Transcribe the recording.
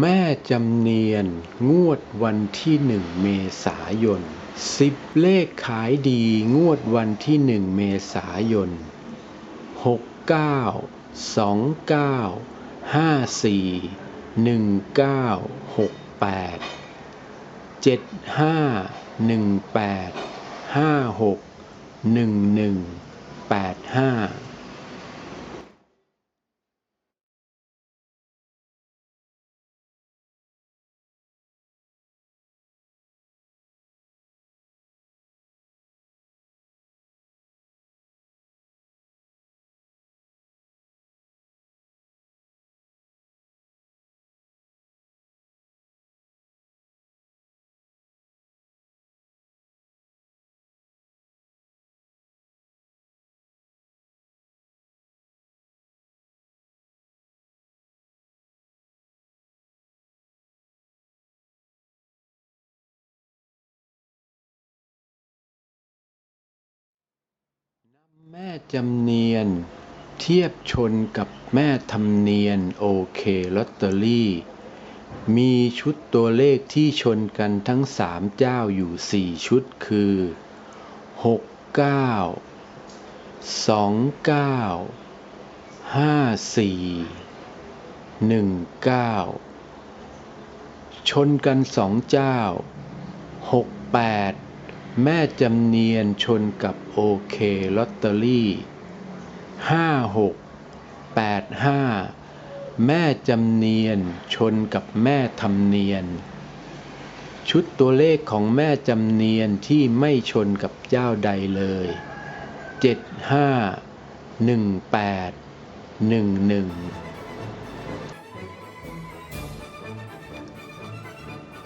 แม่จำเนียนงวดวันที่หนึ่งเมษายนสิบเลขขายดีงวดวันที่หนึ่งเมษายนหกเก้าสองเก้าห้าสี่หนึ่งเก้าหกแปดเจ็ดห้าหนึ่งแปดห้าหกหนึ่งหนึ่งแปดห้า แม่จำเนียน เทียบชนกับแม่ทำเนียนโอเคลอตเตอรี่ มีชุดตัวเลขที่ชนกันทั้งสามเจ้าอยู่สี่ชุดคือหกเก้าสองเก้าห้าสี่หนึ่งเก้าชนกันสองเจ้าหกแปด แม่จำเนียนชนกับโอเคลอตเตอรี่ห้าหกแปดห้าแม่จำเนียนชนกับแม่ทำเนียน ชุดตัวเลขของแม่จำเนียนที่ไม่ชนกับเจ้าใดเลยเจ็ดห้าหนึ่งแปดหนึ่งหนึ่ง